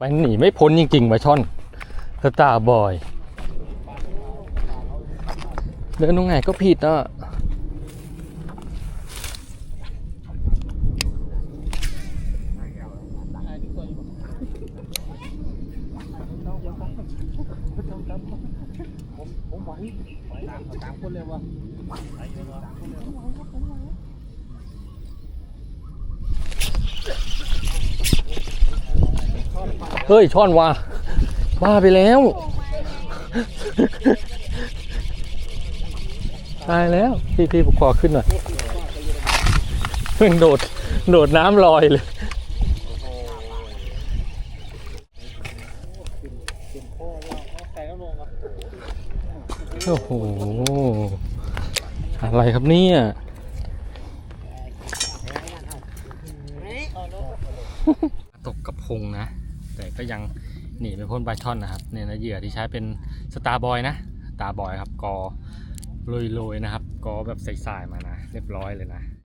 ไปหนีไม่พ้นจริงๆปลาช่อนสตาร์บอย เดินตรงไหนก็ผิดอะผมไหวไหวตามตามคนเลยวะไหวเลยวะ เฮ้ยช่อนว่ะบ้าไปแล้วตายแล้ว พี่พี่ผมขอขึ้นหน่อยเพิ่งโดด โดดน้ำลอยเลยโอ้โห อะไรครับเนี่ย ตกกับพงนะ แต่ก็ยังหนีไม่พ้นไบทอนนะครับเนี่ยนะเหยื่อที่ใช้เป็นสตาร์บอยนะสตาร์บอยครับกอลอยๆนะครับกอแบบใสๆมานะ เรียบร้อยเลยนะ